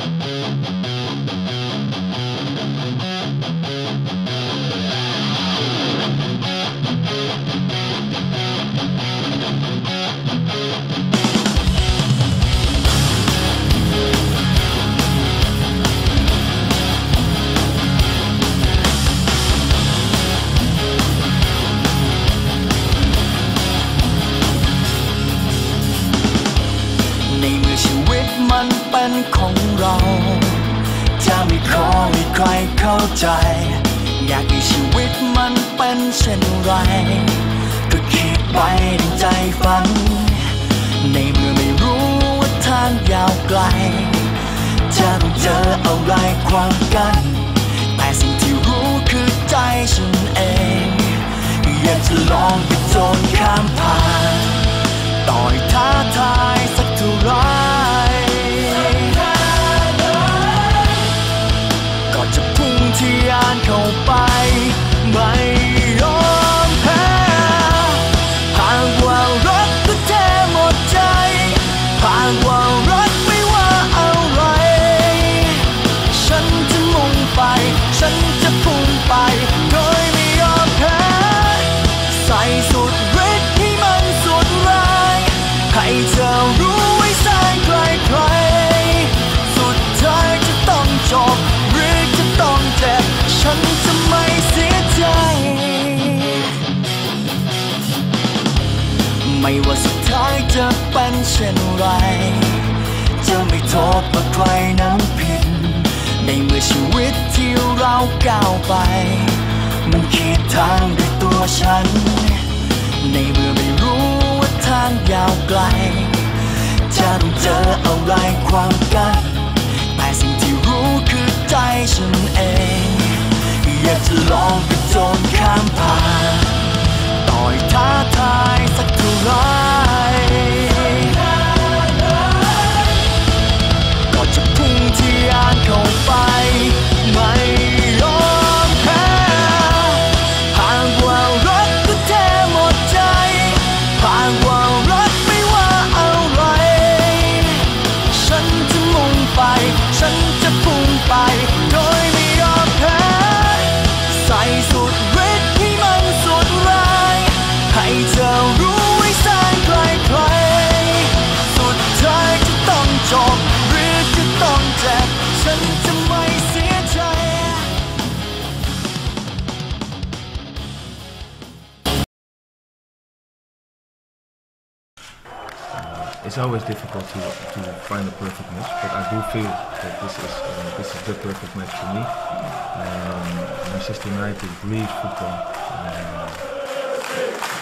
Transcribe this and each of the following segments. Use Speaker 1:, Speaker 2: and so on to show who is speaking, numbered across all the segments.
Speaker 1: Thank you. เข้าใจ อยากให้ชีวิตมันเป็นเช่นไรก็คิดไปในใจฝันในเมื่อไม่รู้ว่าทางยาวไกล จะต้องเจออะไรความกัน แต่สิ่งที่รู้คือใจฉันเอง อยากจะลองไปโจนข้ามาไกลน้ำพินในเมื่อชีวิตที่เราก้าวไป มันขีดทางด้วยตัวฉัน ในเมื่อไม่รู้ว่าทางยาวไกล จะต้องเจออะไรความกัน แต่สิ่งที่รู้คือใจฉันเอง อยากจะลองไปจนข้ามผ่าน ต่อยท้าทายสักเท่าไร
Speaker 2: It's always difficult to, to find the perfect match, but I do feel that this is uh, this is the perfect match for me. Um, Manchester United breathe football.
Speaker 1: Um,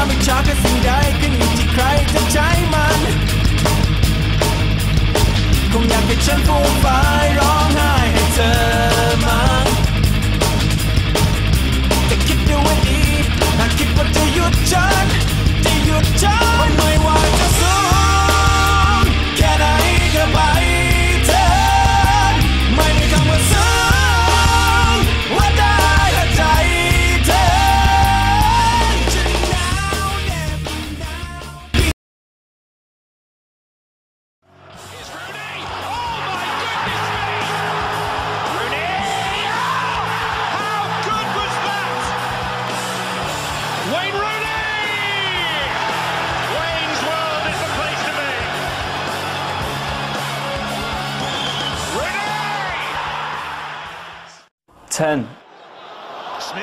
Speaker 1: ความไม่ชอบก็สิ่งใดขึ้นอยู่ที่ใครจะใช้มันคงอยากให้ฉันฟูมฟายร้องไห้ให้เธอมั้งแต่คิดดูไว้ดีหากคิดว่าจะหยุดฉันจะหยุดฉัน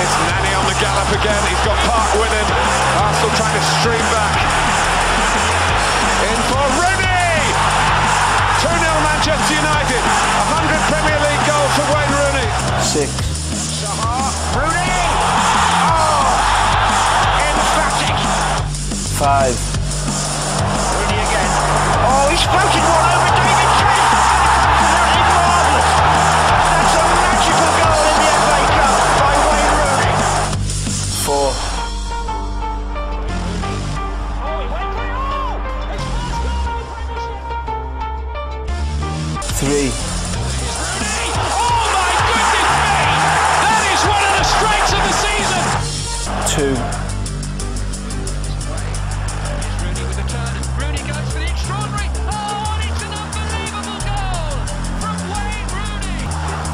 Speaker 3: It's Nani on the gallop again. He's got Park with him. Arsenal trying to stream back. In for Rooney! 2 0 Manchester United. 100 Premier League goals for Wayne Rooney.
Speaker 4: Six.
Speaker 3: Shahar. Rooney! Oh! Emphatic.
Speaker 4: Five.
Speaker 3: Rooney again. Oh, he's floated one over.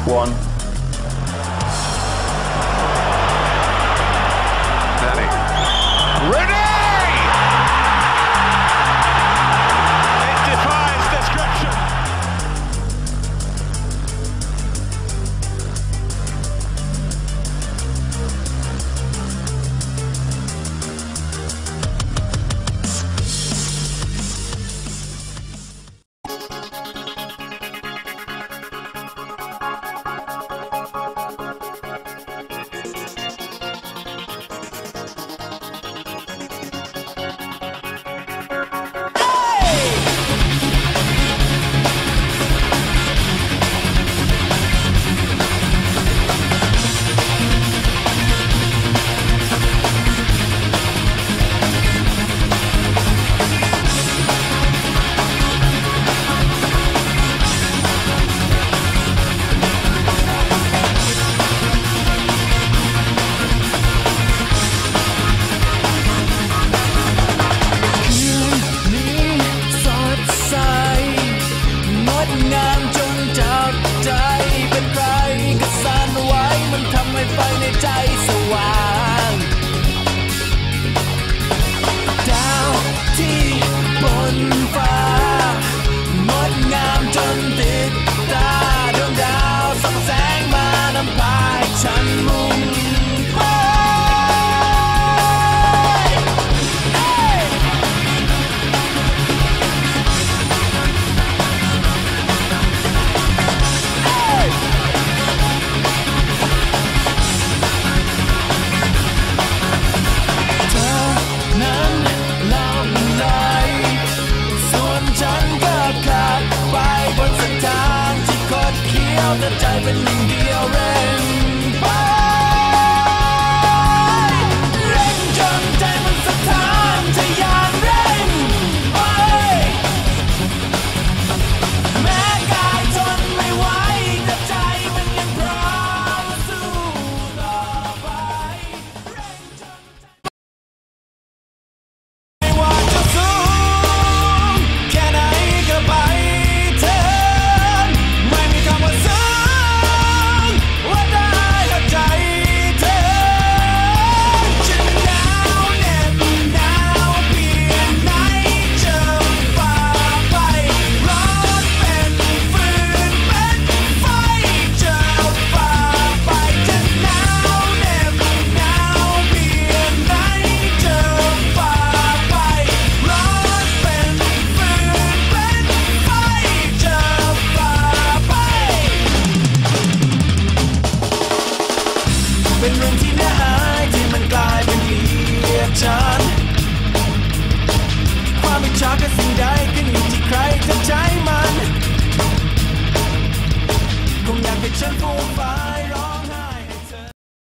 Speaker 3: one. Danny. Ready! die
Speaker 4: so
Speaker 5: wild. about the
Speaker 3: time when
Speaker 1: you'll be